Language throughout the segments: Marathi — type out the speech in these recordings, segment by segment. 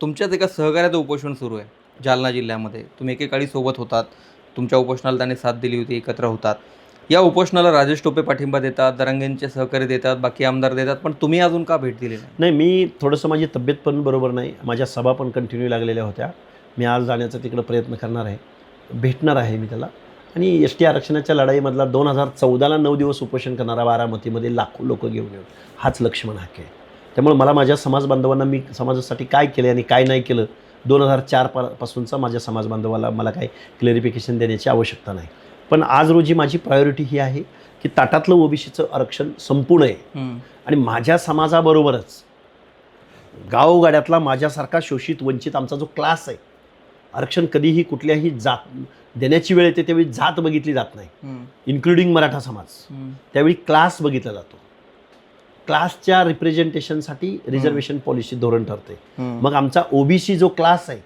तुमच्याच एका सहकार्याचं उपोषण सुरू आहे जालना जिल्ह्यामध्ये. तुम्ही एकेकाळी सोबत होतात. तुमच्या उपोषणाला त्यांनी साथ दिली होती एकत्र होतात. या उपोषणाला राजेश टोपे पाठिंबा देतात दरंगेंचे सहकारी देतात बाकी आमदार देतात पण तुम्ही अजून का भेट दिली नाही? मी थोडंसं माझी तब्येत पण बरोबर नाही. माझ्या सभा पण कंटिन्यू लागलेल्या होत्या. मी आज जाण्याचा तिकडं प्रयत्न करणार आहे. भेटणार आहे मी त्याला. आणि एस टी आरक्षणाच्या लढाईमधला दोन हजार चौदाला नऊ दिवस उपोषण करणारा बारामतीमध्ये लाखो लोक घेऊन येऊन. हाच लक्ष्मण हाके. आहे त्यामुळे मला माझ्या समाज बांधवांना मी समाजासाठी काय केलं आणि काय नाही केलं दोन हजार चार पा पासूनचा माझ्या समाज बांधवाला मला काही क्लॅरिफिकेशन देण्याची आवश्यकता नाही. पण आज रोजी माझी प्रायोरिटी ही आहे की ताटातलं ओबीसीचं आरक्षण संपूर्ण आहे आणि माझ्या समाजाबरोबरच गावगाड्यातला माझ्यासारखा शोषित वंचित आमचा जो क्लास आहे आरक्षण कधीही कुठल्याही जात देण्याची वेळ येते त्यावेळी जात बघितली जात नाही. इन्क्लुडिंग मराठा समाज. त्यावेळी क्लास बघितला जातो. क्लासच्या रिप्रेझेंटेशनसाठी रिझर्वेशन पॉलिसी धोरण ठरते. मग आमचा ओबीसी जो क्लास आहे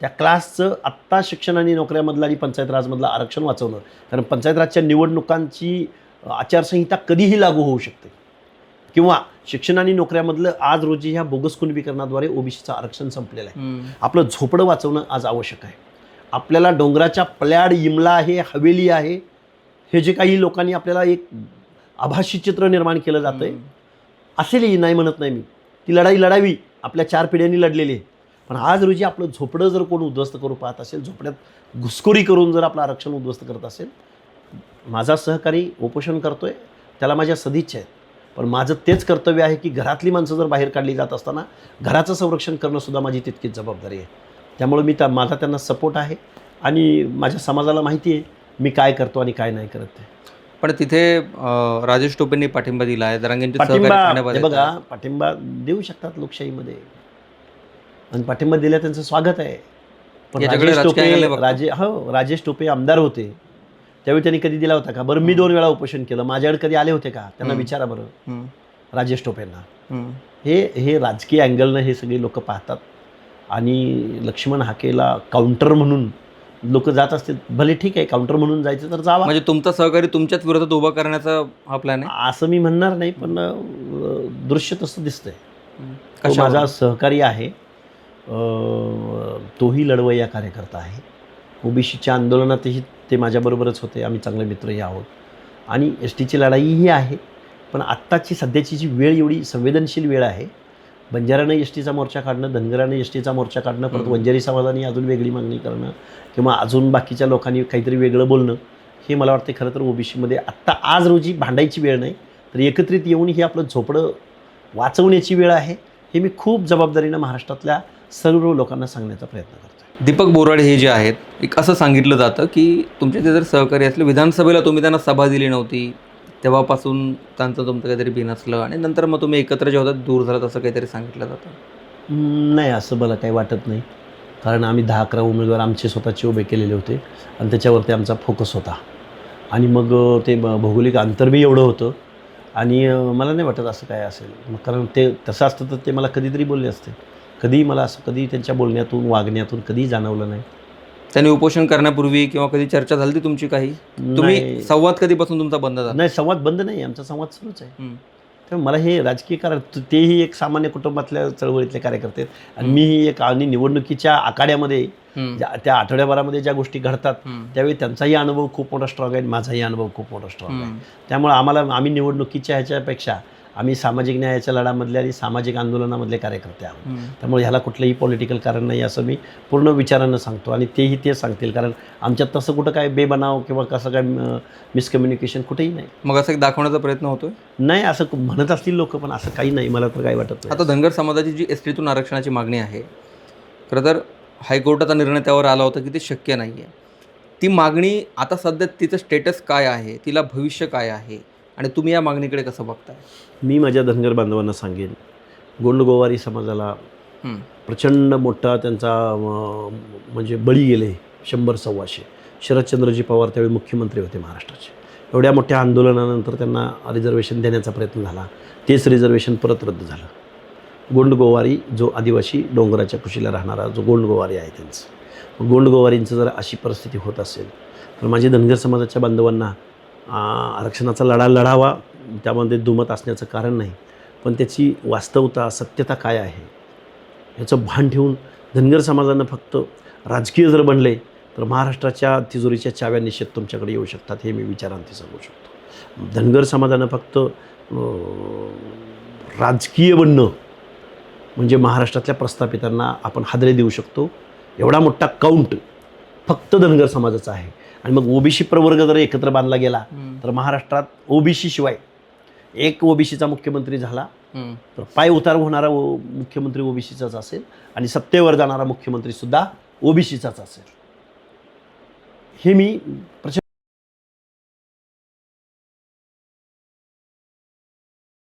त्या क्लासचं आत्ता शिक्षण आणि नोकऱ्यामधलं आणि पंचायत राजमधलं आरक्षण वाचवणं कारण पंचायत राजच्या निवडणुकांची आचारसंहिता कधीही लागू होऊ शकते. किंवा शिक्षण आणि नोकऱ्यामधलं आज रोजी ह्या बोगस कुणबीकरणाद्वारे ओबीसीचं आरक्षण संपलेलं आहे. आपलं झोपडं वाचवणं आज आवश्यक आहे. आपल्याला डोंगराच्या पल्याड इमला आहे हवेली आहे हे जे काही लोकांनी आपल्याला एक आभासी चित्र निर्माण केलं जातं आहे असेलही नाही म्हणत नाही मी. ती लढाई लढावी आपल्या चार पिढ्यांनी लढलेली आहे. पण आज रोजी आपलं झोपडं जर कोण उद्ध्वस्त करू पाहत असेल झोपड्यात घुसखोरी करून जर आपलं आरक्षण उद्ध्वस्त करत असेल माझा सहकारी उपोषण करतो आहे त्याला माझ्या सदिच्छा आहेत. पण माझं तेच कर्तव्य आहे की घरातली माणसं जर बाहेर काढली जात असताना घराचं संरक्षण करणंसुद्धा माझी तितकीच जबाबदारी आहे. त्यामुळे मी त्या माझा त्यांना सपोर्ट आहे आणि माझ्या समाजाला माहिती आहे मी काय करतो आणि काय नाही करत ते पण तिथे अं, राजेश टोपेंनी पाठिंबा दिला आहे. दरंगेंचे सहकारी पाठिंबा ठाण्यामध्ये बघा. पाठिंबा देऊ शकतात लोकशाहीमध्ये. आणि पाठिंबा दिला त्यांचं स्वागत आहे. पण याच्याकडे राजेश राजकीय टोपे बघतो. राजे हो राजेश टोपे आमदार होते. त्यावेळी त्यांनी कधी दिला होता का? बरं मी दोन वेळा उपोषण केलं. माझ्याकडे कधी आले होते का? त्यांना हम्म. विचारा बरं. हम्म, राजेश टोपेंना. हम्म. हे हे राजकीय अँगलनं हे सगळे लोक पाहतात. आणि लक्ष्मण हाकेला काउंटर म्हणून लोक जात असतील भले ठीक आहे काउंटर म्हणून जायचं तर जावा. म्हणजे तुमचा सहकारी तुमच्याच विरोधात उभा करण्याचा हा प्लॅन आहे? असं मी म्हणणार नाही पण दृश्य तसं दिसतंय. तो? माझा सहकारी आहे. तोही लढवय्या कार्यकर्ता आहे. ओबीसीच्या आंदोलनातही ते माझ्याबरोबरच होते. आम्ही चांगले मित्रही आहोत. आणि एस टीची लढाईही आहे. पण आत्ताची सध्याची जी वेळ एवढी संवेदनशील वेळ आहे बंजारानं एस टीचा मोर्चा काढणं धनगरानं एस टीचा मोर्चा काढणं परत. वंजारी समाजाने अजून वेगळी मागणी करणं किंवा अजून बाकीच्या लोकांनी काहीतरी वेगळं बोलणं हे मला वाटते खरं तर ओबीसीमध्ये आत्ता आज रोजी भांडायची वेळ नाही तर एकत्रित येऊन ही आपलं झोपडं वाचवण्याची वेळ आहे हे मी खूप जबाबदारीनं महाराष्ट्रातल्या सर्व लोकांना सांगण्याचा प्रयत्न करतो दीपक बोराडे हे जे आहेत एक असं सांगितलं जातं की तुमचे ते जर सहकारी असले विधानसभेला तुम्ही त्यांना सभा दिली नव्हती तेव्हापासून त्यांचं तुमचं काहीतरी बिन असलं आणि नंतर मग तुम्ही एकत्र जे होतात दूर झालं असं काहीतरी सांगितलं जातं? नाही असं मला काही वाटत नाही. कारण आम्ही दहा अकरा उमेदवार आमचे स्वतःचे उभे केलेले होते आणि त्याच्यावरती आमचा फोकस होता. आणि मग ते ब- भौगोलिक अंतर बी एवढं होतं. आणि मला नाही वाटत असं काय असेल. मग कारण ते तसं असतं तर ते मला कधीतरी बोलले असते. कधीही मला असं कधी त्यांच्या बोलण्यातून वागण्यातून कधीही जाणवलं नाही. त्यांनी उपोषण करण्यापूर्वी किंवा कधी चर्चा झाली तुमची काही? तुम्ही संवाद कधीपासून तुमचा बंद झाला? नाही संवाद बंद नाही आमचा संवाद सुरूच आहे. तर मला हे राजकीय कारण तेही एक सामान्य कुटुंबातल्या चळवळीतले कार्यकर्ते आहेत. आणि मीही एक आणि निवडणुकीच्या आखाड्यामध्ये त्या आठवड्याभरामध्ये ज्या गोष्टी घडतात. त्यावेळी त्यांचाही अनुभव खूप मोठा स्ट्रॉंग आहे माझाही अनुभव खूप मोठा स्ट्रॉंग आहे. त्यामुळे आम्हाला आम्ही निवडणुकीच्या ह्याच्यापेक्षा आम्ही सामाजिक न्यायाच्या लढ्यामधले आणि सामाजिक आंदोलनामधले कार्यकर्ते आहोत. त्यामुळे ह्याला कुठलंही पॉलिटिकल कारण नाही असं मी पूर्ण विचारानं सांगतो आणि तेही ते सांगतील. कारण आमच्यात तसं कुठं काय बेबनाव किंवा कसं काय मिसकम्युनिकेशन कुठेही नाही. मग असं एक दाखवण्याचा प्रयत्न होतोय? नाही असं म्हणत असतील लोक पण असं काही नाही. मला तर काही वाटत आता धनगर समाजाची जी एस टीतून आरक्षणाची मागणी आहे खरं तर हायकोर्टाचा निर्णय त्यावर आला होता की ते शक्य नाही आहे ती मागणी आता सध्या तिचं स्टेटस काय आहे? तिला भविष्य काय आहे? आणि तुम्ही या मागणीकडे कसं बघताय? मी माझ्या धनगर बांधवांना सांगेन गोंडगोवारी समाजाला. प्रचंड मोठा त्यांचा म्हणजे बळी गेले शंभर सव्वाशे. शरदचंद्रजी पवार त्यावेळी मुख्यमंत्री होते महाराष्ट्राचे. एवढ्या मोठ्या आंदोलनानंतर त्यांना रिझर्वेशन देण्याचा प्रयत्न झाला. तेच रिझर्वेशन परत रद्द झालं. गोंडगोवारी जो आदिवासी डोंगराच्या कुशीला राहणारा जो गोंडगोवारी आहे त्यांचं. गोंडगोवारींचं जर अशी परिस्थिती होत असेल तर माझी धनगर समाजाच्या बांधवांना आरक्षणाचा लढा लढावा त्यामध्ये दुमत असण्याचं कारण नाही. पण त्याची वास्तवता सत्यता काय आहे? याचं भान ठेवून धनगर समाजानं फक्त राजकीय जर बनले तर महाराष्ट्राच्या तिजोरीच्या चाव्या निश्चित तुमच्याकडे येऊ शकतात हे मी विचारांती सांगू शकतो. धनगर समाजानं फक्त राजकीय बनणं म्हणजे महाराष्ट्रातल्या प्रस्थापितांना आपण हादरे देऊ शकतो एवढा मोठा काउंट फक्त धनगर समाजाचा आहे. आणि मग ओबीसी प्रवर्ग जर एकत्र बांधला गेला तर महाराष्ट्रात ओबीसी शिवाय एक ओबीसीचा मुख्यमंत्री झाला तर पाय उतार होणारा मुख्यमंत्री ओबीसीचाच असेल आणि सत्तेवर जाणारा मुख्यमंत्रीसुद्धा ओबीसीचाच असेल. हे मी प्रचंड